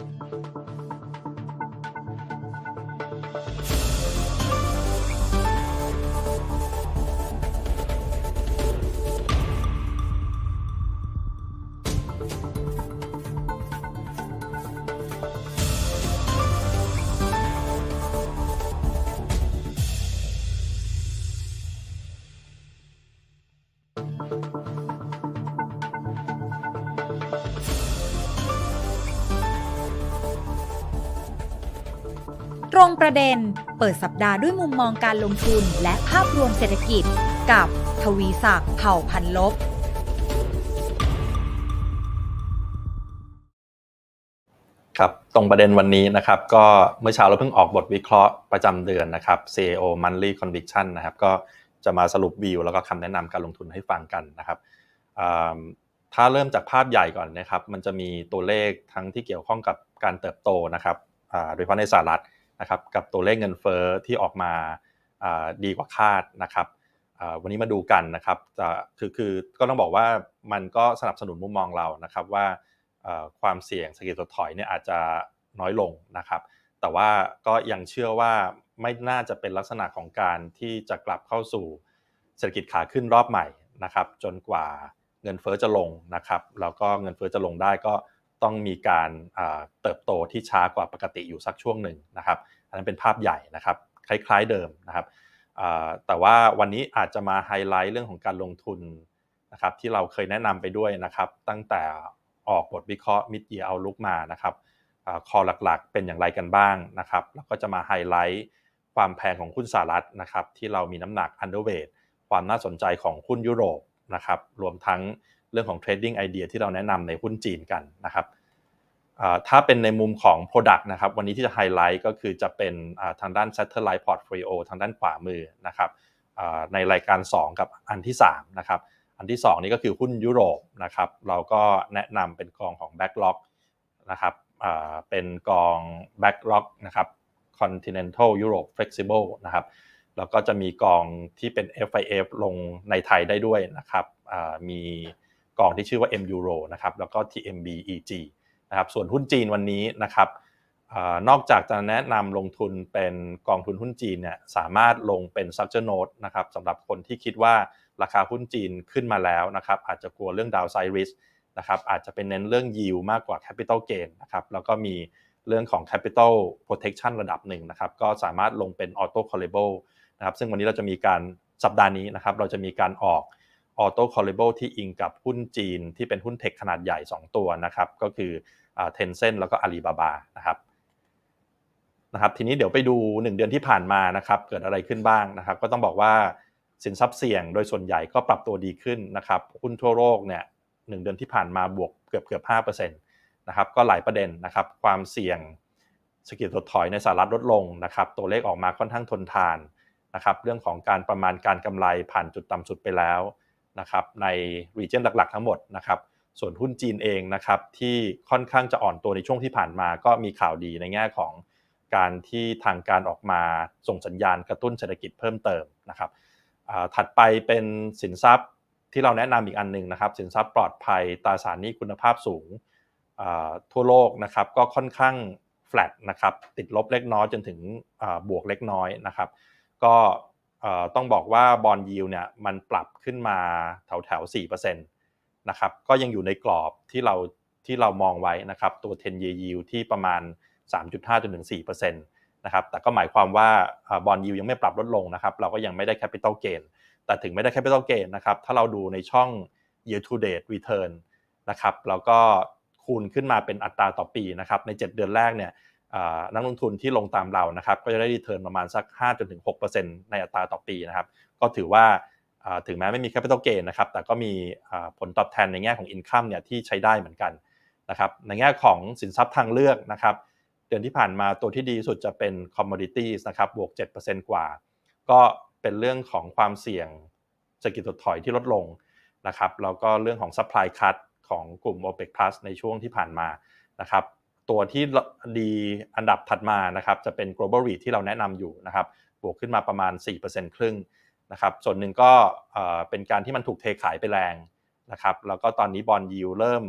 ต รงประเด็น เปิดสัปดาห์ด้วยมุมมองการลงทุนและภาพรวมเศรษฐกิจ กับทวีศักดิ์เผ่าพันลบ ครับตรงประเด็นวันนี้นะครับ ก็เมื่อเช้าเราเพิ่งออกบทวิเคราะห์ประจำเดือนนะครับ CEO Monthly Conviction นะครับ ก็จะมาสรุปวิวแล้วก็คำแนะนำการลงทุนให้ฟังกันนะครับถ้าเริ่มจากภาพใหญ่ก่อนนะครับ มันจะมีตัวเลขทั้งที่เกี่ยวข้องกับการเติบโตนะครับโดยเฉพาะในสหรัฐ นะครับกับตัวเลขเงินเฟ้อที่ออกมาดีกว่าคาดนะครับวันนี้มาดูกันนะครับจะคือคือก็ต้องบอกว่ามันก็สนับสนุนมุมมองเรานะครับว่าความเสี่ยงเศรษฐกิจถดถอยเนี่ยอาจจะน้อยลงนะครับ แต่ว่าก็ยังเชื่อว่าไม่น่าจะเป็นลักษณะของการที่จะกลับเข้าสู่เศรษฐกิจขาขึ้นรอบใหม่นะครับ จนกว่าเงินเฟ้อจะลงนะครับแล้วก็เงินเฟ้อจะลงได้ก็ ต้องมีการเติบโตที่ช้ากว่าปกติอยู่สักช่วงหนึ่งนะครับ อันนั้นเป็นภาพใหญ่นะครับ คล้ายๆเดิมนะครับแต่ว่าวันนี้อาจจะมาไฮไลท์เรื่องของการลงทุนนะครับที่เราเคยแนะนำไปด้วยนะครับ ตั้งแต่ออกบทวิเคราะห์ mid year outlook มานะครับคอหลักๆ เป็นอย่างไรกันบ้างนะครับ แล้วก็จะมาไฮไลท์ความแพงของหุ้นสหรัฐนะครับที่เรามีน้ำหนัก underweight ความน่าสนใจของหุ้นยุโรปนะครับรวมทั้ง เรื่องของ trading idea ที่เราแนะนำในหุ้นจีนกันนะครับถ้าเป็นในมุมของ Product นะครับวันนี้ที่จะไฮไลท์ก็คือจะเป็นทางด้าน Satellite Portfolio ทางด้านขวามือนะครับในรายการ 2 กับอันที่3นะครับอันที่ 2 นี่ก็คือหุ้นยุโรปนะครับเราก็แนะนำเป็นกองของ Backlog นะครับเป็นกอง Backlog นะครับ Continental Europe Flexible นะครับแล้วก็จะมีกองที่เป็น FIF ลงในไทยได้ด้วยนะครับมี กองที่ชื่อว่า M Euro นะครับแล้วก็ TMB EG นะครับส่วนหุ้นจีนวันนี้นะครับอนอกจากจะแนะนำลงทุนเป็นกองทุนหุ้นจีนเนี่ยสามารถลงเป็น structure note นะครับสำหรับคนที่คิดว่าราคาหุ้นจีนขึ้นมาแล้วนะครับอาจจะกลัวเรื่อง downside risk นะครับอาจจะเป็นเน้นเรื่อง yield มากกว่า capital gain นะครับแล้วก็มีเรื่องของ capital protection ระดับหนึ่งนะครับก็สามารถลงเป็น auto callable นะครับซึ่งวันนี้เราจะมีการสัปดาห์นี้นะครับเราจะมีการออก auto callable ที่อิงกับหุ้นจีนที่เป็นหุ้นเทคขนาดใหญ่ 2 ตัวนะครับ ก็คือเทนเซ็นแล้วก็อาลีบาบานะครับนะครับทีนี้เดี๋ยวไปดู 1 เดือนที่ผ่านมานะครับเกิดอะไรขึ้นบ้างนะครับ ก็ต้องบอกว่าสินทรัพย์เสี่ยงโดยส่วนใหญ่ก็ปรับตัวดีขึ้นนะครับหุ้นทั่วโลกเนี่ยหเดือนที่ผ่านมาบวกเกือบเกือบ5%นะครับก็หลายประเด็นนะครับความเสี่ยงเศรษฐกิจถดถอยในสหรัฐลดลงนะครับตัวเลขออกมาค่อนข้างทนทานนะครับเรื่องของการประมาณการกำไรผ่านจุดต่ำสุดไปแล้ว นะครับในรีเจนหลักๆ ทั้งหมดนะครับส่วนหุ้นจีนเองนะครับที่ค่อนข้างจะอ่อนตัวในช่วงที่ผ่านมา ก็มีข่าวดีในแง่ของการที่ทางการออกมาส่งสัญญาณกระตุ้นเศรษฐกิจเพิ่มเติมนะครับถัดไปเป็นสินทรัพย์ที่เราแนะนำอีกอันหนึ่งนะครับสินทรัพย์ปลอดภัยตราสารหนี้คุณภาพสูงทั่วโลกนะครับก็ค่อนข้าง flat นะครับติดลบเล็กน้อยจนถึงบวกเล็กน้อยนะครับก็ ต้องบอกว่าบอลยิวเนี่ยมันปรับขึ้นมาแถวแถว4%นะครับก็ยังอยู่ในกรอบที่เราที่เรามองไว้นะครับตัว 10 year yield ที่ประมาณ 3.5จนถึง4%นะครับแต่ก็หมายความว่าบอลยิวยังไม่ปรับลดลงนะครับเราก็ยังไม่ได้ capital gain แต่ถึงไม่ได้ capital gain นะครับถ้าเราดูในช่อง year to date return นะครับแล้วก็คูณขึ้นมาเป็นอัตราต่อปีนะครับใน 7 เดือนแรกเนี่ย นักลงทุนที่ลงตามเรานะครับก็จะได้รีเทิร์นประมาณสัก5จนถึง6%ในอัตราต่อปีนะครับก็ถือว่าถึงแม้ไม่มี capital gain นะครับแต่ก็มีผลตอบแทนในแง่ของ income เนี่ยที่ใช้ได้เหมือนกันนะครับในแง่ของสินทรัพย์ทางเลือกนะครับเดือนที่ผ่านมาตัวที่ดีสุดจะเป็น commodities นะครับบวก 7%กว่า ก็เป็นเรื่องของความเสี่ยงเศรษฐกิจถดถอยที่ลดลงนะครับแล้วก็เรื่องของ supply cut ของกลุ่ม OPEC Plus ในช่วงที่ผ่านมานะครับ ตัวที่ดีอันดับถัดมานะครับจะเป็น global REIT ที่เราแนะนำอยู่นะครับบวกขึ้นมาประมาณ 4%ครึ่งนะครับส่วนหนึ่งก็เป็นการที่มันถูกเทขายไปแรงนะครับแล้วก็ตอนนี้บอลยิวเริ่ม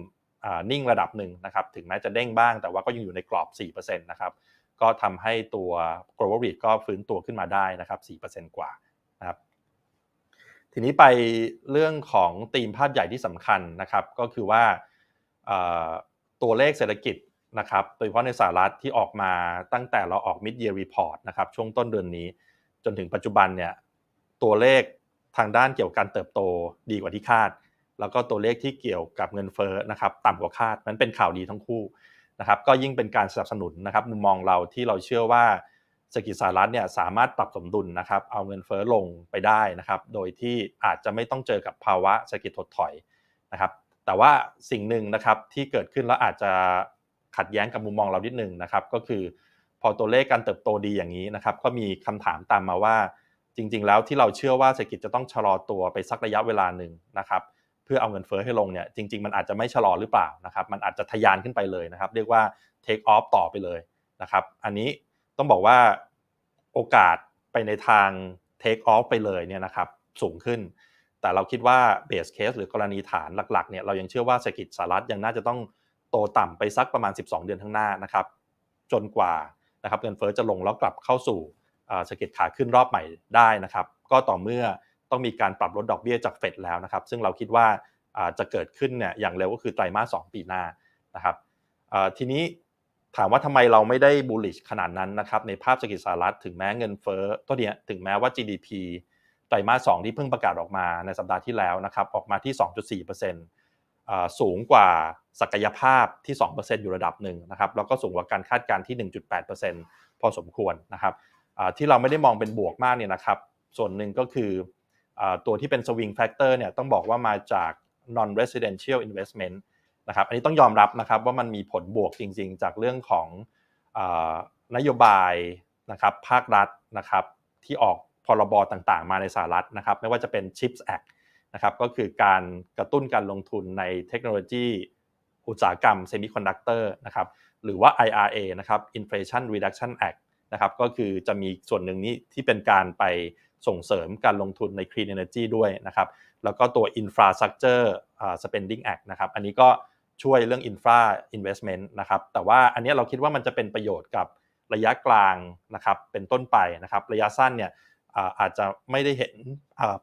นิ่งระดับหนึ่งนะครับถึงแม้จะเด้งบ้างแต่ว่าก็ยังอยู่ในกรอบ 4%นะครับก็ทำให้ตัว global REIT ก็ฟื้นตัวขึ้นมาได้นะครับ 4%กว่านะครับทีนี้ไปเรื่องของธีมภาพใหญ่ที่สำคัญนะครับก็คือว่าตัวเลขเศรษฐกิจ นะครับโดยเฉพาะในสหรัฐที่ออกมาตั้งแต่เราออก mid year report นะครับช่วงต้นเดือนนี้ จนถึงปัจจุบันเนี่ยตัวเลขทางด้านเกี่ยวกับการเติบโตดีกว่าที่คาด แล้วก็ตัวเลขที่เกี่ยวกับเงินเฟ้อนะครับต่ำกว่าคาดนั้นเป็นข่าวดีทั้งคู่นะครับก็ยิ่งเป็นการสนับสนุนนะครับมุมมองเราที่เราเชื่อว่าเศรษฐกิจสหรัฐเนี่ยสามารถปรับสมดุลนะครับเอาเงินเฟ้อลงไปได้นะครับโดยที่อาจจะไม่ต้องเจอกับภาวะเศรษฐกิจถดถอยนะครับแต่ว่าสิ่งหนึ่งนะครับที่เกิดขึ้นแล้วอาจจะ ขัดแย้งกับมุมมองเรานิดนึงนะครับ ก็คือพอตัวเลขการเติบโตดีอย่างนี้นะครับ ก็มีคำถามตามมาว่า จริง ๆ แล้วที่เราเชื่อว่าเศรษฐกิจจะต้องชะลอตัวไปสักระยะเวลาหนึ่งนะครับเพื่อเอาเงินเฟ้อให้ลงเนี่ยจริง ๆ มันอาจจะไม่ชะลอหรือเปล่านะครับ มันอาจจะทะยานขึ้นไปเลยนะครับ เรียกว่า take off ต่อไปเลยนะครับ อันนี้ต้องบอกว่าโอกาสไปในทาง take off ไปเลยเนี่ยนะครับสูงขึ้น แต่เราคิดว่า base case หรือกรณีฐานหลักๆเนี่ยเรายังเชื่อว่าเศรษฐกิจสหรัฐยังน่าจะต้อง โตต่ำไปสักประมาณ 12 เดือนข้างหน้านะครับ จนกว่านะครับเงินเฟ้อจะลงแล้วกลับเข้าสู่เศรษฐกิจขาขึ้นรอบใหม่ได้นะครับ ก็ต่อเมื่อต้องมีการปรับลดดอกเบี้ยจากเฟดแล้วนะครับ ซึ่งเราคิดว่าจะเกิดขึ้นเนี่ยอย่างเร็วก็คือไตรมาส 2 ปีหน้านะครับทีนี้ถามว่าทำไมเราไม่ได้ bullish ขนาดนั้นนะครับในภาพเศรษฐกิจสหรัฐถึงแม้เงินเฟ้อตัวเนี้ยถึงแม้ว่า GDP ไตรมาส 2 ที่เพิ่งประกาศออกมาในสัปดาห์ที่แล้วนะครับออกมาที่ 2.4%สูงกว่า ศักยภาพที่ 2%อยู่ระดับหนึ่งนะครับแล้วก็สูงกว่าการคาดการณ์ที่ 1.8%พอสมควรนะครับที่เราไม่ได้มองเป็นบวกมากเนี่ยนะครับ ส่วนหนึ่งก็คือตัวที่เป็น swing factor เนี่ยต้องบอกว่ามาจาก non residential investment นะครับอันนี้ต้องยอมรับนะครับว่ามันมีผลบวกจริงๆ จากเรื่องของนโยบายนะครับภาครัฐนะครับที่ออกพรบต่างๆ มาในสหรัฐนะครับไม่ว่าจะเป็น CHIPS Act นะครับก็คือการกระตุ้นการลงทุนในเทคโนโลยี อุตสาหกรรมเซมิคอนดักเตอร์นะครับหรือว่า IRA นะครับ Inflation Reduction Act นะครับก็คือจะมีส่วนหนึ่งนี้ที่เป็นการไปส่งเสริมการลงทุนใน Clean Energy ด้วยนะครับแล้วก็ตัว Infrastructure Spending Act นะครับอันนี้ก็ช่วยเรื่อง Infra Investment นะครับแต่ว่าอันนี้เราคิดว่ามันจะเป็นประโยชน์กับระยะกลางนะครับเป็นต้นไปนะครับระยะสั้นเนี่ยอาจจะไม่ได้เห็น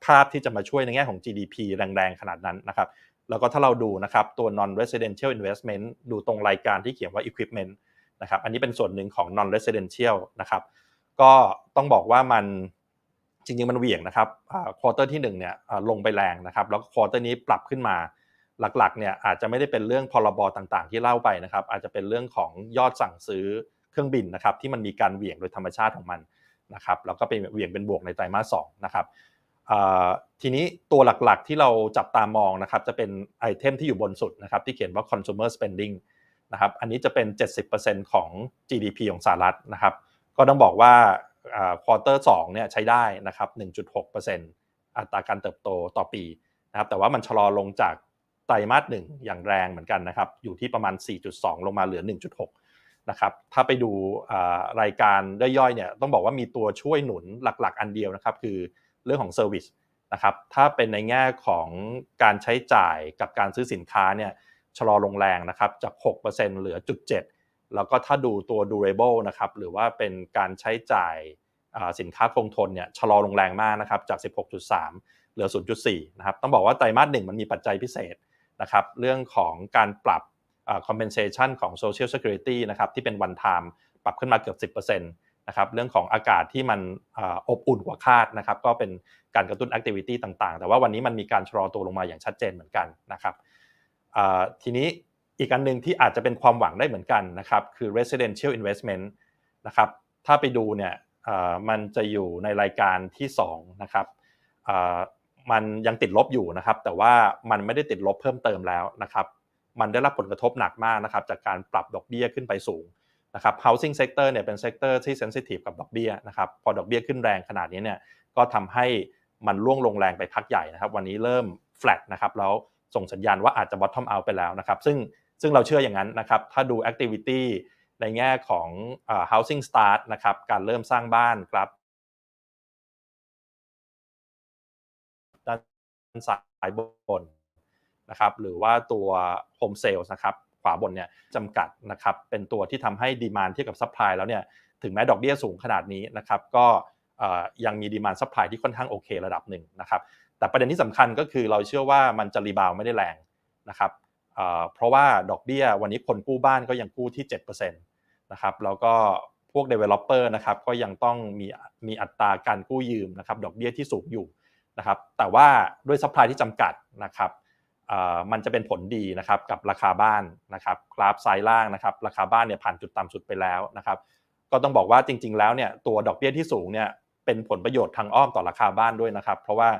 ภาพที่จะมาช่วยในแง่ของ GDP แรงๆ ขนาดนั้นนะครับ แล้วก็ถ้าเราดูนะครับตัว non residential investment ดูตรงรายการที่เขียนว่า equipment นะครับอันนี้เป็นส่วนหนึ่งของ non residential นะครับก็ต้องบอกว่ามันจริงๆ มันเหวี่ยงนะครับควอเตอร์ที่1เนี่ยลงไปแรงนะครับแล้วควอเตอร์นี้ปรับขึ้นมาหลักๆเนี่ยอาจจะไม่ได้เป็นเรื่องพรบต่างๆ ที่เล่าไปนะครับอาจจะเป็นเรื่องของยอดสั่งซื้อเครื่องบินนะครับที่มันมีการเหวี่ยงโดยธรรมชาติของมันนะครับแล้วก็เป็นเหวี่ยงเป็นบวกในไตรมาส2นะครับ ทีนี้ตัวหลักๆที่เราจับตามองนะครับจะเป็นไอเทมที่อยู่บนสุดนะครับที่เขียนว่า consumer spending นะครับอันนี้จะเป็น 70%ของ GDP ของสหรัฐนะครับก็ต้องบอกว่าควอเตอร์2เนี่ยใช้ได้นะครับ 1.6%อัตราการเติบโตต่อปีนะครับแต่ว่ามันชะลอลงจากไตรมาสหนึ่งอย่างแรงเหมือนกันนะครับอยู่ที่ประมาณ 4.2 ลงมาเหลือ 1.6 นะครับถ้าไปดูรายการย่อยๆเนี่ยต้องบอกว่ามีตัวช่วยหนุนหลักๆ อันเดียวนะครับคือ เรื่องของเซอร์วิสนะครับถ้าเป็นในแง่ของการใช้จ่ายกับการซื้อสินค้าเนี่ยชะลอลงแรงนะครับจาก 6%เหลือจุด7แล้วก็ถ้าดูตัว durable นะครับหรือว่าเป็นการใช้จ่ายสินค้าคงทนเนี่ยชะลอลงแรงมากนะครับจาก 16.3 เหลือ 0.4 นะครับต้องบอกว่าไตรมาสหนึ่งมันมีปัจจัยพิเศษนะครับเรื่องของการปรับ compensation ของ social security นะครับที่เป็น one time ปรับขึ้นมาเกือบ 10% นะครับเรื่องของอากาศที่มันอบอุ่นกว่าคาดนะครับก็เป็นการกระตุ้น activity ต่างๆ แต่ว่าวันนี้มันมีการชะลอตัวลงมาอย่างชัดเจนเหมือนกันนะครับทีนี้อีกอันหนึ่งที่อาจจะเป็นความหวังได้เหมือนกันนะครับคือ residential investment นะครับถ้าไปดูเนี่ยมันจะอยู่ในรายการที่2นะครับมันยังติดลบอยู่นะครับ แต่ว่ามันไม่ได้ติดลบเพิ่มเติมแล้วนะครับ มันได้รับผลกระทบหนักมากนะครับ จากการปรับดอกเบี้ยขึ้นไปสูง นะครับ housing sector เนี่ยเป็น sector ที่ sensitive กับดอกเบี้ยนะครับพอดอกเบี้ยขึ้นแรงขนาดนี้เนี่ยก็ทำให้มันร่วงลงแรงไปพักใหญ่นะครับ วันนี้เริ่ม flat นะครับแล้วส่งสัญญาณว่าอาจจะ bottom out ไปแล้วนะครับ ซึ่งซึ่งเราเชื่ออย่างนั้นนะครับ ถ้าดู activity ในแง่ของ housing start นะครับ การเริ่มสร้างบ้านครับด้านซ้ายบนนะครับ หรือว่าตัว home sales นะครับาบนเนี่ยจำกัดนะครับเป็นตัวที่ทำให้ดีมานเทียบกับซัพพลายแล้วเนี่ยถึงแม้ดอกเบี้ยสูงขนาดนี้นะครับก็ยังมีดีมานซัพพลายที่ค่อนข้างโอเคระดับหนึ่งนะครับแต่ประเด็นที่สำคัญก็คือเราเชื่อว่ามันจะรีบาวไม่ได้แรงนะครับเพราะว่าดอกเบี้ยวันนี้คนกู้บ้านก็ยังกู้ที่7%นะครับแล้วก็พวก developer นะครับก็ยังต้องมีมีอัตราการกู้ยืมนะครับดอกเบี้ยที่สูงอยู่นะครับแต่ว่าด้วยซัพพลายที่จำกัดนะครับ มันจะเป็นผลดีนะครับกับราคาบ้านนะครับกราฟซ้ายล่างนะครับราคาบ้านเนี่ยผ่านจุดต่ำสุดไปแล้วนะครับก็ต้องบอกว่าจริง ๆ แล้วเนี่ยตัวดอกเบี้ยที่สูงเนี่ยเป็นผลประโยชน์ทางอ้อมต่อราคาบ้านด้วยนะครับ เพราะว่า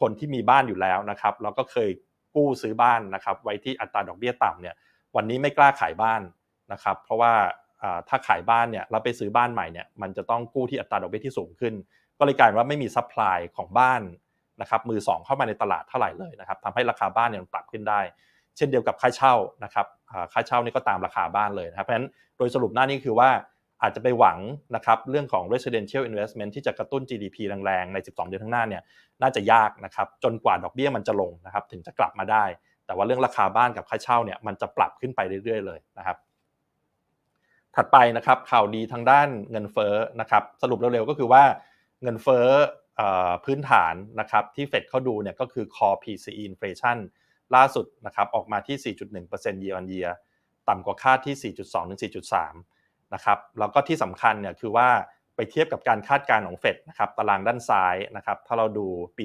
คนที่มีบ้านอยู่แล้วนะครับแล้วก็เคยกู้ซื้อบ้านนะครับไว้ที่อัตราดอกเบี้ยต่ำเนี่ยวันนี้ไม่กล้าขายบ้านนะครับเพราะว่าถ้าขายบ้านเนี่ยแล้วไปซื้อบ้านใหม่เนี่ยมันจะต้องกู้ที่อัตราดอกเบี้ยที่สูงขึ้น ก็เลยกลายว่าไม่มีซัพพลายของบ้าน นะครับมือสองเข้ามาในตลาดเท่าไหร่เลยนะครับทำให้ราคาบ้านเนี่ยปรับขึ้นได้ เช่นเดียวกับค่าเช่านะครับค่าเช่านี่ก็ตามราคาบ้านเลยนะครับเพราะฉะนั้นโดยสรุปหน้านี้คือว่าอาจจะไปหวังนะครับเรื่องของ residential investment ที่จะกระตุ้น GDP แรงๆ ใน 12 เดือนข้างหน้าเนี่ยน่าจะยากนะครับจนกว่าดอกเบี้ยมันจะลงนะครับถึงจะกลับมาได้ แต่ว่าเรื่องราคาบ้านกับค่าเช่าเนี่ยมันจะปรับขึ้นไปเรื่อยๆ เลยนะครับ ถัดไปนะครับข่าวดีทางด้านเงินเฟ้อนะครับสรุปเร็วๆก็คือว่าเงินเฟ้อ พื้นฐานนะครับที่เฟดเขาดูเนี่ยก็คือ core PCE inflation ล่าสุดนะครับออกมาที่ 4.1% year on year ต่ำกว่าคาดที่ 4.2 ถึง 4.3 นะครับแล้วก็ที่สำคัญเนี่ยคือว่าไปเทียบกับการคาดการณ์ของเฟดนะครับตารางด้านซ้ายนะครับถ้าเราดูปี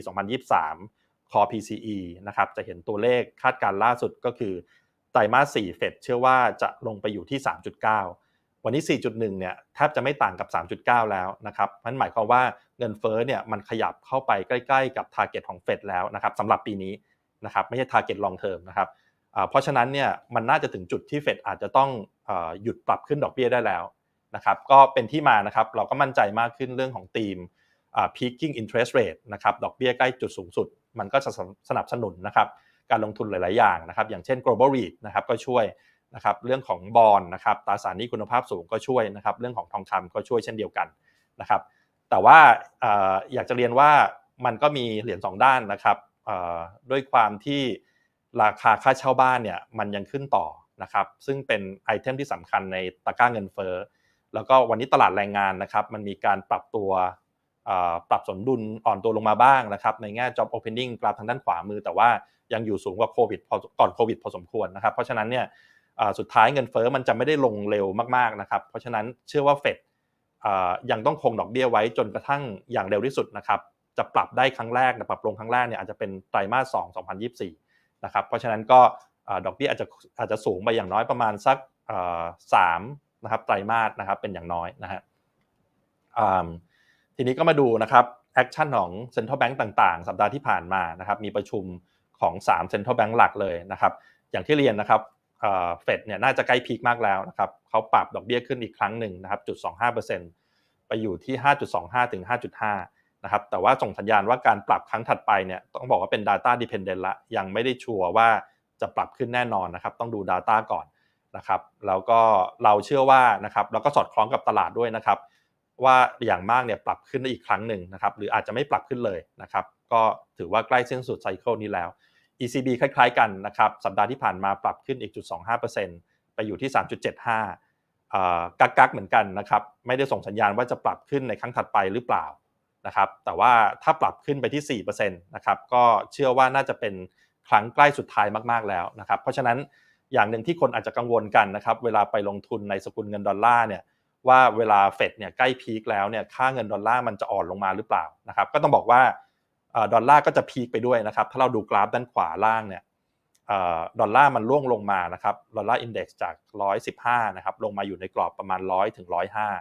2023 core PCE นะครับจะเห็นตัวเลขคาดการณ์ล่าสุดก็คือไตรมาส 4 เฟดเชื่อว่าจะลงไปอยู่ที่ 3.9 วันนี้ 4.1 เนี่ยแทบจะไม่ต่างกับ 3.9 แล้วนะครับนั่นหมายความว่า เงินเฟ้อเนี่ยมันขยับเข้าไปใกล้ ๆ กับ t a r g e t ของเฟดแล้วนะครับสำหรับปีนี้นะครับไม่ใช่ t a r g e t long term นะครับเพราะฉะนั้นเนี่ยมันน่าจะถึงจุดที่เฟดอาจจะต้องหยุดปรับขึ้นดอกเบี้ยได้แล้วนะครับก็เป็นที่มานะครับเราก็มั่นใจมากขึ้นเรื่องของธีม peaking interest rate นะครับดอกเบี้ยใกล้จุดสูงสุด มันก็จะสนับสนุนนะครับการลงทุนหลาย ๆ อย่างนะครับอย่างเช่น global REIT นะครับก็ช่วยนะครับเรื่องของบอลนะครับตราสารนี้คุณภาพสูงก็ช่วยนะครับเรื่องของทองคำก็ช่วยเช่นเดียวกันนะครับ แต่ว่าอยากจะเรียนว่ามันก็มีเหรียญสองด้านนะครับด้วยความที่ราคาค่าเช่าบ้านเนี่ยมันยังขึ้นต่อนะครับ ซึ่งเป็นไอเทมที่สำคัญในตะกร้าเงินเฟ้อแล้วก็วันนี้ตลาดแรงงานนะครับ มันมีการปรับตัวปรับสมดุลอ่อนตัวลงมาบ้างนะครับ ในแง่ job opening กราฟทางด้านขวามือ แต่ว่ายังอยู่สูงกว่าโควิดก่อนโควิดพอสมควรนะครับ เพราะฉะนั้นเนี่ยสุดท้ายเงินเฟ้อมันจะไม่ได้ลงเร็วมากๆนะครับ เพราะฉะนั้นเชื่อว่าเฟด ยังต้องคงดอกเบี้ยไว้จนกระทั่งอย่างเร็วที่สุดนะครับจะปรับได้ครั้งแรกปรับลงครั้งแรกเนี่ยอาจจะเป็นไตรมาส2 2024นะครับเพราะฉะนั้นก็ดอกเบี้ยอาจจะอาจจะสูงไปอย่างน้อยประมาณสักสามนะครับไตรมาสนะครับเป็นอย่างน้อยนะฮะทีนี้ก็มาดูนะครับแอคชั่นของเซ็นทรัลแบงก์ต่างๆ สัปดาห์ที่ผ่านมานะครับมีประชุมของ3เซ็นทรัลแบงก์หลักเลยนะครับอย่างที่เรียนนะครับ เฟดเนี่ยน่าจะใกล้พีคมากแล้วนะครับเขาปรับดอกเบี้ยขึ้นอีกครั้งหนึ่งนะครับจุด25%ไปอยู่ที่ 5.25 ถึง 5.5 นะครับ แต่ว่าส่งสัญญาณว่าการปรับครั้งถัดไปเนี่ยต้องบอกว่าเป็น Data Dependent ละ ยังไม่ได้ชัวร์ว่าจะปรับขึ้นแน่นอนนะครับ ต้องดู Data ก่อนนะครับ แล้วก็เราเชื่อว่านะครับ แล้วก็สอดคล้องกับตลาดด้วยนะครับ ว่าอย่างมากเนี่ยปรับขึ้นได้อีกครั้งหนึ่งนะครับ หรืออาจจะไม่ปรับขึ้นเลยนะครับ ก็ถือว่าใกล้เส้นสุดไซเคิลนี้แล้ว ECB คล้ายๆกันนะครับ สัปดาห์ที่ผ่านมาปรับขึ้นอีกจุด25%ไปอยู่ที่ 3.75กักกักเหมือนกันนะครับ ไม่ได้ส่งสัญญาณว่าจะปรับขึ้นในครั้งถัดไปหรือเปล่านะครับ แต่ว่าถ้าปรับขึ้นไปที่4%นะครับก็เชื่อว่าน่าจะเป็นครั้งใกล้สุดท้ายมากๆแล้วนะครับ เพราะฉะนั้นอย่างหนึ่งที่คนอาจจะกังวลกันนะครับ เวลาไปลงทุนในสกุลเงินดอลลาร์เนี่ยว่าเวลาเฟดเนี่ยใกล้พีคแล้วเนี่ยค่าเงินดอลลาร์มันจะอ่อนลงมาหรือเปล่านะครับ ก็ต้องบอกว่า ดอลลาร์ก็จะพีคไปด้วยนะครับ ถ้าเราดูกราฟด้านขวาล่างเนี่ยดอลลาร์มันร่วงลงมานะครับดอลลาร์อินเด็กซ์จาก 115 นะครับ ลงมาอยู่ในกรอบประมาณ 100 ถึง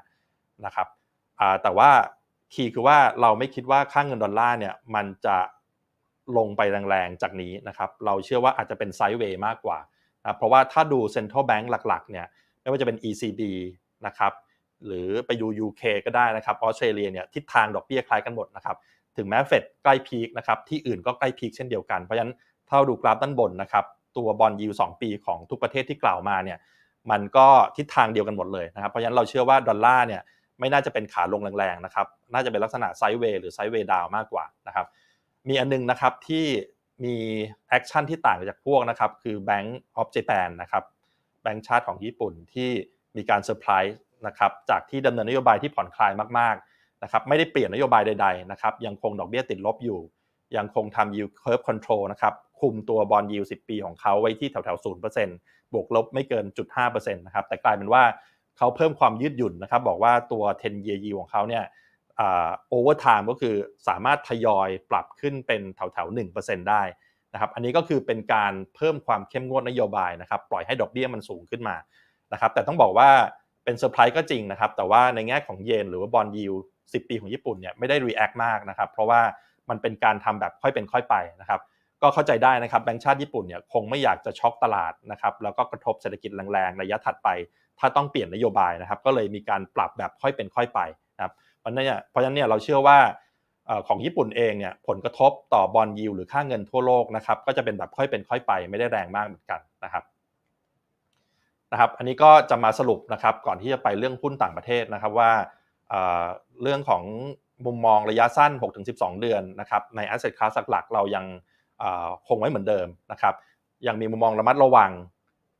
105 นะครับแต่ว่าคีย์คือว่าเราไม่คิดว่าค่าเงินดอลลาร์เนี่ยมันจะลงไปแรงๆจากนี้นะครับ เราเชื่อว่าอาจจะเป็นไซด์เวย์มากกว่านะเพราะว่าถ้าดูเซ็นทรัลแบงก์หลักๆเนี่ยไม่ว่าจะเป็น ECB นะครับหรือไปดู UK ก็ได้นะครับออสเตรเลียเนี่ยทิศทางดอกเบี้ยคล้ายกันหมดนะครับ ถึงแม้เฟดใกล้พีคนะครับที่อื่นก็ใกล้พีคเช่นเดียวกัน เพราะฉะนั้นถ้าดูกราฟด้านบนนะครับตัวบอลยูสองปีของทุกประเทศที่กล่าวมาเนี่ยมันก็ทิศทางเดียวกันหมดเลยนะครับเพราะฉะนั้นเราเชื่อว่าดอลลาร์เนี่ยไม่น่าจะเป็นขาลงแรงๆนะครับน่าจะเป็นลักษณะไซด์เวย์หรือไซด์เวย์ดาวมากกว่านะครับมีอันนึงนะครับที่มีแอคชั่นที่ต่างจากพวกนะครับคือ Bank of Japan นะครับแบงก์ชาติของญี่ปุ่นที่มีการเซอร์ไพรส์นะครับจากที่ดำเนินนโยบายที่ผ่อนคลายมากๆ นะครับไม่ได้เปลี่ยนนโยบายใดๆนะครับยังคงดอกเบี้ยติดลบอยู่ ยังคงทำ yield curve control นะครับคุมตัวบอลยิว10ปีของเขาไว้ที่แถวๆ0%บวกลบไม่เกิน0.5%นะครับแต่กลายเป็นว่าเขาเพิ่มความยืดหยุ่นนะครับบอกว่าตัว 10 year yield ของเขาเนี่ยโอเวอร์ไทม์ก็คือสามารถทยอยปรับขึ้นเป็นแถวๆ1%ได้นะครับอันนี้ก็คือเป็นการเพิ่มความเข้มงวดนโยบายนะครับปล่อยให้ดอกเบี้ยมันสูงขึ้นมานะครับแต่ต้องบอกว่า เป็นเซอร์ไพรส์ก็จริงนะครับ แต่ว่าในแง่ของเยนหรือว่าบอลยิว10ปีของญี่ปุ่นเนี่ยไม่ได้รีแอคมากนะครับ เพราะว่ามันเป็นการทำแบบค่อยเป็นค่อยไปนะครับ ก็เข้าใจได้นะครับแบงก์ชาติญี่ปุ่นเนี่ยคงไม่อยากจะช็อกตลาดนะครับ แล้วก็กระทบเศรษฐกิจแรงๆระยะถัดไป ถ้าต้องเปลี่ยนนโยบายนะครับ ก็เลยมีการปรับแบบค่อยเป็นค่อยไปนะครับเพราะฉะนั้นเนี่ยเพราะฉะนั้นเนี่ยเราเชื่อว่าของญี่ปุ่นเองเนี่ยผลกระทบต่อบอลยิวหรือค่าเงินทั่วโลกนะครับก็จะเป็นแบบค่อยเป็นค่อยไป ไม่ได้แรงมากเหมือนกันนะครับ นะครับ อันนี้ก็จะมาสรุปนะครับก่อนที่จะไปเรื่องหุ้นต่างประเทศนะครับว่าเรื่องของมุมมองระยะสั้น 6-12 เดือนนะครับใน asset class หลักๆ เรายังคงไว้เหมือนเดิมนะครับ ยังมีมุมมองระมัดระวัง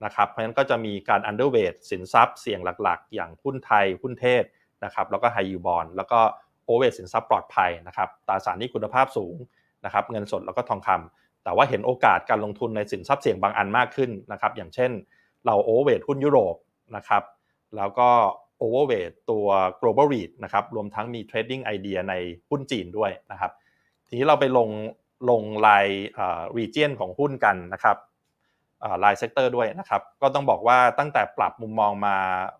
นะครับเพราะฉะนั้นก็จะมีการ underweight สินทรัพย์เสี่ยงหลักๆ อย่างหุ้นไทยหุ้นเทศนะครับแล้วก็ high yield bond แล้วก็ overweight สินทรัพย์ปลอดภัยนะครับตราสารหนี้คุณภาพสูงนะครับเงินสดแล้วก็ทองคำแต่ว่าเห็นโอกาสการลงทุนในสินทรัพย์เสี่ยงบางอันมากขึ้นนะครับอย่างเช่น เรา overweight หุ้นยุโรปนะครับแล้วก็ overweight ตัว global REIT นะครับรวมทั้งมี trading idea ในหุ้นจีนด้วยนะครับ ทีนี้เราไปลงลงราย region ของหุ้นกันนะครับรายเซกเตอร์ด้วยนะครับ ก็ต้องบอกว่าตั้งแต่ปรับมุมมองมา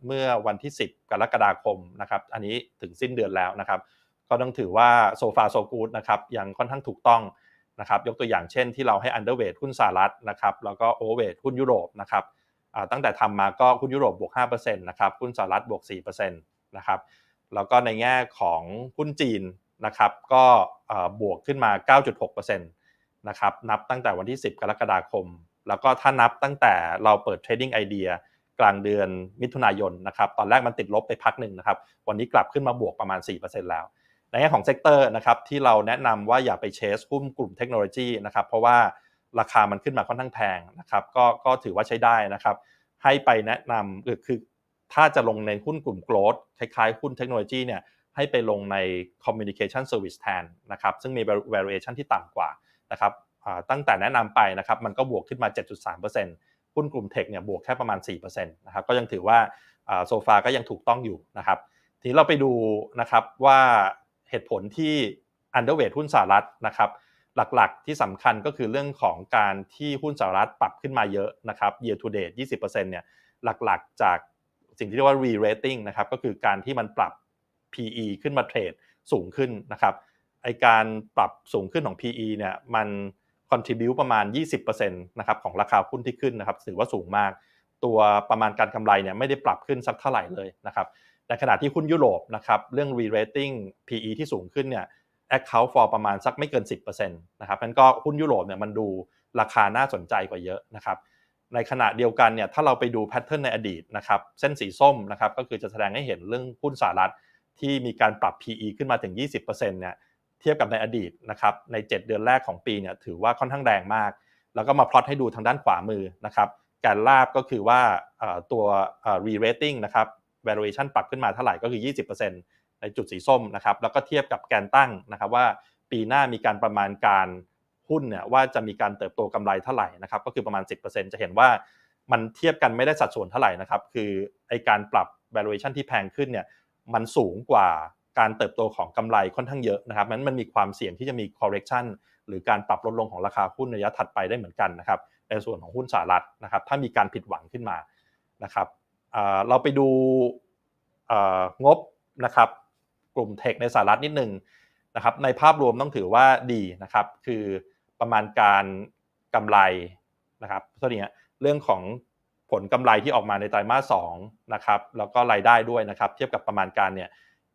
เมื่อวันที่ 10 กรกฎาคมนะครับ อันนี้ถึงสิ้นเดือนแล้วนะครับ ก็ต้องถือว่าโซฟาโซกูดนะครับยังค่อนข้างถูกต้องนะครับ ยกตัวอย่างเช่นที่เราให้ underweight หุ้นสหรัฐนะครับ แล้วก็ overweight หุ้นยุโรปนะครับ ตั้งแต่ทำมาก็หุ้นยุโรปบวก5%นะครับหุ้นสหรัฐบวก4%นะครับแล้วก็ในแง่ของหุ้นจีนนะครับก็บวกขึ้นมา 9.6%นะครับนับตั้งแต่วันที่ 10 กรกฎาคม แล้วก็ถ้านับตั้งแต่เราเปิด Trading Idea กลางเดือนมิถุนายนนะครับตอนแรกมันติดลบไปพักหนึ่งนะครับวันนี้กลับขึ้นมาบวกประมาณ 4%แล้ว ในแง่ของเซกเตอร์นะครับที่เราแนะนำว่าอย่าไปเชสหุ้นกลุ่มเทคโนโลยีนะครับเพราะว่า ราคามันขึ้นมาค่อนข้างแพงนะครับก็ก็ถือว่าใช้ได้นะครับ ให้ไปแนะนำคือคือถ้าจะลงในหุ้นกลุ่มโกลด์คล้ายๆ หุ้นเทคโนโลยีเนี่ยให้ไปลงใน communication service แทนนะครับซึ่งมี valuation ที่ต่ำกว่านะครับตั้งแต่แนะนำไปนะครับมันก็บวกขึ้นมา 7.3%หุ้นกลุ่มเทคเนี่ยบวกแค่ประมาณ4%นะครับก็ยังถือว่าโซฟาก็ยังถูกต้องอยู่นะครับทีนี้เราไปดูนะครับว่าเหตุผลที่ underweight หุ้นสหรัฐนะครับ หลักๆ ที่สำคัญก็คือเรื่องของการที่หุ้นสหรัฐปรับขึ้นมาเยอะนะครับ year to date 20%เนี่ยหลักๆ จากสิ่งที่เรียกว่า re-rating นะครับก็คือการที่มันปรับ PE ขึ้นมาเทรดสูงขึ้นนะครับไอการปรับสูงขึ้นของ PE เนี่ยมัน contribu ประมาณ 20%นะครับของราคาหุ้นที่ขึ้นนะครับถือว่าสูงมาก ตัวประมาณการกำไรเนี่ยไม่ได้ปรับขึ้นสักเท่าไหร่เลยนะครับในขณะที่หุ้นยุโรปนะครับเรื่อง re-rating PE ที่สูงขึ้นเนี่ย account for ประมาณสักไม่เกิน 10%นะครับนั้นก็หุ้นยุโรปเนี่ยมันดูราคาน่าสนใจกว่าเยอะนะครับในขณะเดียวกันเนี่ยถ้าเราไปดูแพทเทิร์นในอดีตนะครับเส้นสีส้มนะครับก็คือจะแสดงให้เห็นเรื่องหุ้นสหรัฐที่มีการปรับ PE ขึ้นมาถึง 20%เนี่ยเทียบกับในอดีตนะครับใน 7 เดือนแรกของปีเนี่ยถือว่าค่อนข้างแรงมาก แล้วก็มาพลอตให้ดูทางด้านขวามือนะครับการลาบก็คือว่าตัว re-rating นะครับ valuation ปรับขึ้นมาเท่าไหร่ก็คือ 20% ในจุดสีส้มนะครับแล้วก็เทียบกับแกนตั้งนะครับว่าปีหน้ามีการประมาณการหุ้นเนี่ยว่าจะมีการเติบโตกำไรเท่าไหร่นะครับก็คือประมาณ 10%จะเห็นว่ามันเทียบกันไม่ได้สัดส่วนเท่าไหร่นะครับคือไอการปรับ valuation ที่แพงขึ้นเนี่ยมันสูงกว่าการเติบโตของกำไรค่อนข้างเยอะนะครับนั้นมันมีความเสี่ยงที่จะมี correction หรือการปรับลดลงของราคาหุ้นระยะถัดไปได้เหมือนกันนะครับในส่วนของหุ้นสหรัฐนะครับถ้ามีการผิดหวังขึ้นมานะครับเราไปดูงบนะครับ กลุ่มเทคในสหรัฐนิดหนึ่งนะครับในภาพรวมต้องถือว่าดีนะครับคือประมาณการกำไรนะครับเท่านี้เรื่องของผลกำไรที่ออกมาในไตรมาสสองนะครับแล้วก็รายได้ด้วยนะครับ เทียบกับประมาณการเนี่ย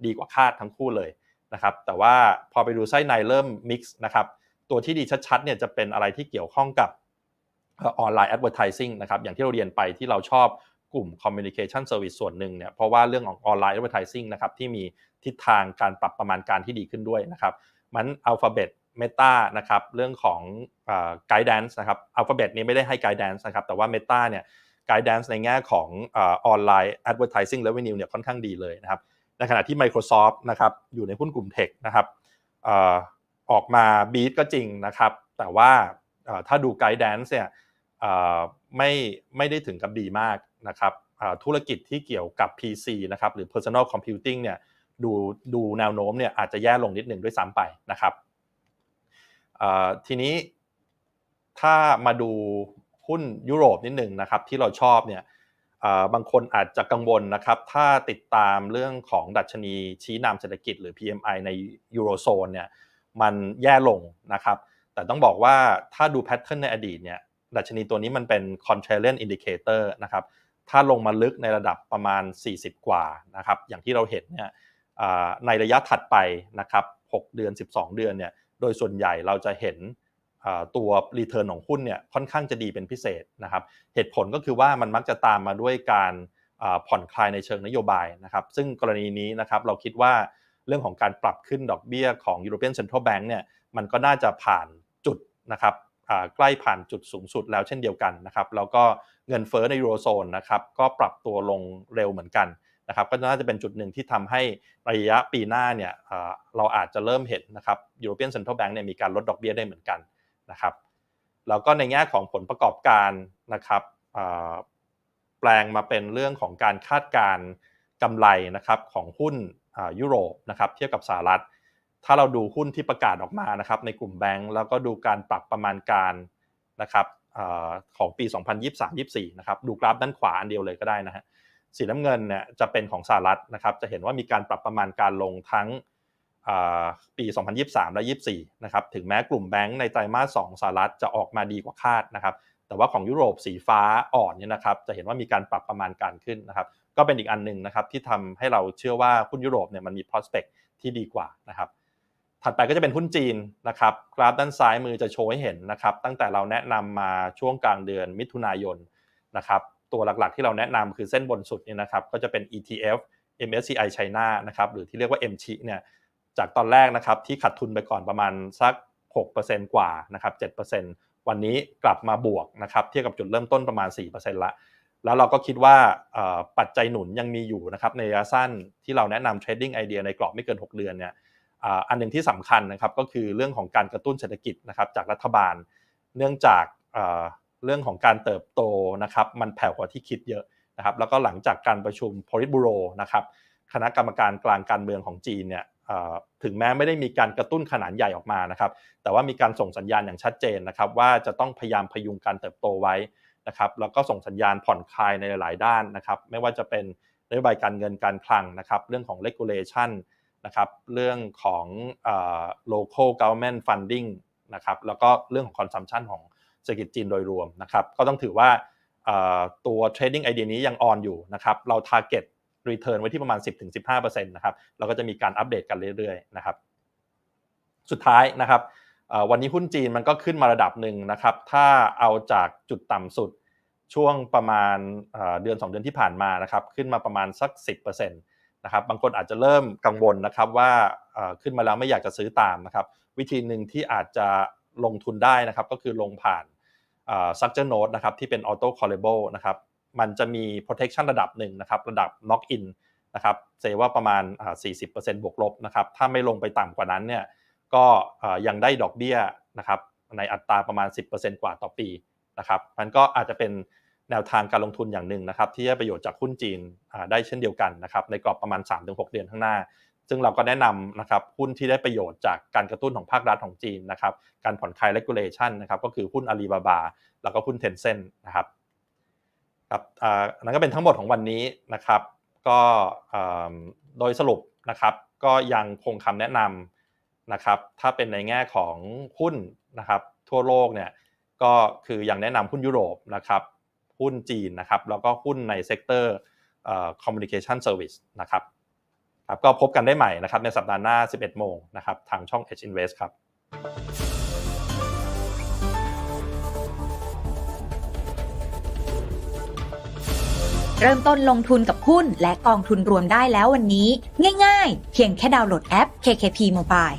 ดีกว่าคาดทั้งคู่เลยนะครับแต่ว่าพอไปดูไส้ในเริ่มมิกซ์นะครับตัวที่ดีชัดๆเนี่ยจะเป็นอะไรที่เกี่ยวข้องกับออนไลน์แอดเวอร์ทิซิ่งนะครับอย่างที่เราเรียนไปที่เราชอบกลุ่ม Communication Service ส่วนหนึ่งเนี่ยเพราะว่าเรื่องของออนไลน์ Advertising นะครับที่มี ทิศทางการปรับประมาณการที่ดีขึ้นด้วยนะครับมัน Alphabet Meta นะครับเรื่องของไกด์แดนซ์นะครับ Alphabet นี้ไม่ได้ให้ไกด์แดนซ์นะครับแต่ว่า Meta เนี่ยไกด์แดนซ์ในแง่ของออนไลน์ advertising revenue เนี่ยค่อนข้างดีเลยนะครับในขณะที่ Microsoft นะครับอยู่ในหุ้นกลุ่มเทคนะครับออกมาบีทก็จริงนะครับแต่ว่าถ้าดูไกด์แดนซ์เนี่ยไม่ไม่ได้ถึงกับดีมากนะครับธุรกิจที่เกี่ยวกับ PC นะครับหรือ personal computing เนี่ย ดูดูแนวโน้มเนี่ยอาจจะแย่ลงนิดหนึ่งด้วยซ้ำไปนะครับทีนี้ถ้ามาดูหุ้นยุโรปนิดหนึ่งนะครับที่เราชอบเนี่ยบางคนอาจจะกังวลนะครับ ถ้าติดตามเรื่องของดัชนีชี้นำเศรษฐกิจหรือ PMI ในยูโรโซนเนี่ยมันแย่ลงนะครับ แต่ต้องบอกว่าถ้าดูแพทเทิร์นในอดีตเนี่ยดัชนีตัวนี้มันเป็น contrarian indicator นะครับ ถ้าลงมาลึกในระดับประมาณ 40 กว่านะครับ อย่างที่เราเห็นเนี่ย ในระยะถัดไปนะครับ 6 เดือน 12 เดือนเนี่ย โดยส่วนใหญ่เราจะเห็นตัว return ของหุ้นเนี่ยค่อนข้างจะดีเป็นพิเศษนะครับ เหตุผลก็คือว่ามันมักจะตามมาด้วยการผ่อนคลายในเชิงนโยบายนะครับ ซึ่งกรณีนี้นะครับเราคิดว่าเรื่องของการปรับขึ้นดอกเบี้ยของ European Central Bank เนี่ยมันก็น่าจะผ่านจุดนะครับใกล้ผ่านจุดสูงสุดแล้วเช่นเดียวกันนะครับ แล้วก็เงินเฟ้อในยูโรโซนนะครับก็ปรับตัวลงเร็วเหมือนกัน นะครับก็น่าจะเป็นจุดหนึ่งที่ทำให้ระยะปีหน้าเนี่ยเราอาจจะเริ่มเห็นนะครับ European Central Bank เนี่ยมีการลดดอกเบี้ยได้เหมือนกันนะครับแล้วก็ในแง่ของผลประกอบการนะครับแปลงมาเป็นเรื่องของการคาดการกำไรนะครับของหุ้นยุโรปนะครับเทียบกับสหรัฐ ถ้าเราดูหุ้นที่ประกาศออกมานะครับในกลุ่มแบงก์แล้วก็ดูการปรับประมาณการนะครับของปี 2023-24 นะครับดูกราฟด้านขวาอันเดียวเลยก็ได้นะฮะ สีน้ำเงินเนี่ยจะเป็นของสหรัฐนะครับ จะเห็นว่ามีการปรับประมาณการลงทั้งปี 2023 และ 24 นะครับ ถึงแม้กลุ่มแบงก์ในไตรมาส 2 สหรัฐจะออกมาดีกว่าคาดนะครับ แต่ว่าของยุโรปสีฟ้าอ่อนเนี่ยนะครับ จะเห็นว่ามีการปรับประมาณการขึ้นนะครับ ก็เป็นอีกอันหนึ่งนะครับที่ทำให้เราเชื่อว่าหุ้นยุโรปเนี่ยมันมี prospect ที่ดีกว่านะครับ ถัดไปก็จะเป็นหุ้นจีนนะครับ กราฟด้านซ้ายมือจะโชว์ให้เห็นนะครับ ตั้งแต่เราแนะนำมาช่วงกลางเดือนมิถุนายนนะครับ ตัวหลักๆ ที่เราแนะนำคือเส้นบนสุดเนี่ยนะครับก็จะเป็น ETF MSCI China นะครับหรือที่เรียกว่า m ชิเนี่ยจากตอนแรกนะครับที่ขาดทุนไปก่อนประมาณสัก 6%กว่านะครับ7%วันนี้กลับมาบวกนะครับเทียบกับจุดเริ่มต้นประมาณ 4%ละแล้วเราก็คิดว่าปัจจัยหนุนยังมีอยู่นะครับในระยะสั้นที่เราแนะนำ trading idea ในกรอบไม่เกิน 6 เดือนเนี่ยอันหนึ่งที่สำคัญนะครับก็คือเรื่องของการกระตุ้นเศรษฐกิจนะครับจากรัฐบาล เนื่องจาก เรื่องของการเติบโตนะครับมันแผ่วกว่าที่คิดเยอะนะครับแล้วก็หลังจากการประชุม Politburo นะครับคณะกรรมการกลางการเมืองของจีนเนี่ยถึงแม้ไม่ได้มีการกระตุ้นขนาดใหญ่ออกมานะครับแต่ว่ามีการส่งสัญญาณอย่างชัดเจนนะครับว่าจะต้องพยายามพยุงการเติบโตไว้นะครับแล้วก็ส่งสัญญาณผ่อนคลายในหลายด้านนะครับไม่ว่าจะเป็นนโยบายการเงินการคลังนะครับเรื่องของ regulation นะครับเรื่องของเอ่อ local government funding นะครับแล้วก็เรื่องของ consumption ของ เศรษฐกิจจีนโดยรวมนะครับก็ต้องถือว่าเอ่อตัว trading idea นี้ยังออนอยู่นะครับเรา target return ไว้ที่ประมาณ 10-15%นะครับเราก็จะมีการอัปเดตกันเรื่อยๆนะครับสุดท้ายนะครับวันนี้หุ้นจีนมันก็ขึ้นมาระดับหนึ่งนะครับ ถ้าเอาจากจุดต่ำสุดช่วงประมาณเอ่อเดือน 2 เดือนที่ผ่านมานะครับ ขึ้นมาประมาณสัก 10%นะครับ บางคนอาจจะเริ่มกังวลนะครับว่าขึ้นมาแล้วไม่อยากจะซื้อตามนะครับ วิธีหนึ่งที่อาจจะ ลงทุนได้นะครับ ก็คือลงผ่านซักเจอร์โนดนะครับที่เป็น auto callable นะครับ มันจะมี protection ระดับหนึ่งนะครับ ระดับ knock in นะครับเซว่าประมาณอ่า40%บวกลบนะครับ ถ้าไม่ลงไปต่ำกว่านั้นเนี่ย ก็ยังได้ดอกเบี้ยนะครับในอัตราประมาณ 10%กว่าต่อปีนะครับ มันก็อาจจะเป็นแนวทางการลงทุนอย่างหนึ่งนะครับ ที่ได้ประโยชน์จากหุ้นจีนได้เช่นเดียวกันนะครับในกรอบประมาณ 3-6 เดือนข้างหน้า ซึ่งเราก็แนะนำนะครับหุ้นที่ได้ประโยชน์จากการกระตุ้นของภาครัฐของจีนนะครับการผ่อนคลาย regulation นะครับก็คือหุ้นอาลีบาบาแล้วก็หุ้นเทนเซ็นนะครับครับอ่านั่นก็เป็นทั้งหมดของวันนี้นะครับ ก็อ่าโดยสรุปนะครับก็ยังคงคำแนะนำนะครับถ้าเป็นในแง่ของหุ้นนะครับทั่วโลกเนี่ยก็คือยังแนะนำหุ้นยุโรปนะครับหุ้นจีนนะครับแล้วก็หุ้นในเซกเตอร์ communication service นะครับ ครับก็พบกันได้ใหม่นะครับในสัปดาห์หน้า 11 โมงนะครับทางช่อง Edge Invest ครับ เริ่มต้นลงทุนกับหุ้นและกองทุนรวมได้แล้ววันนี้ ง่ายๆ เพียงแค่ดาวน์โหลดแอป KKP Mobile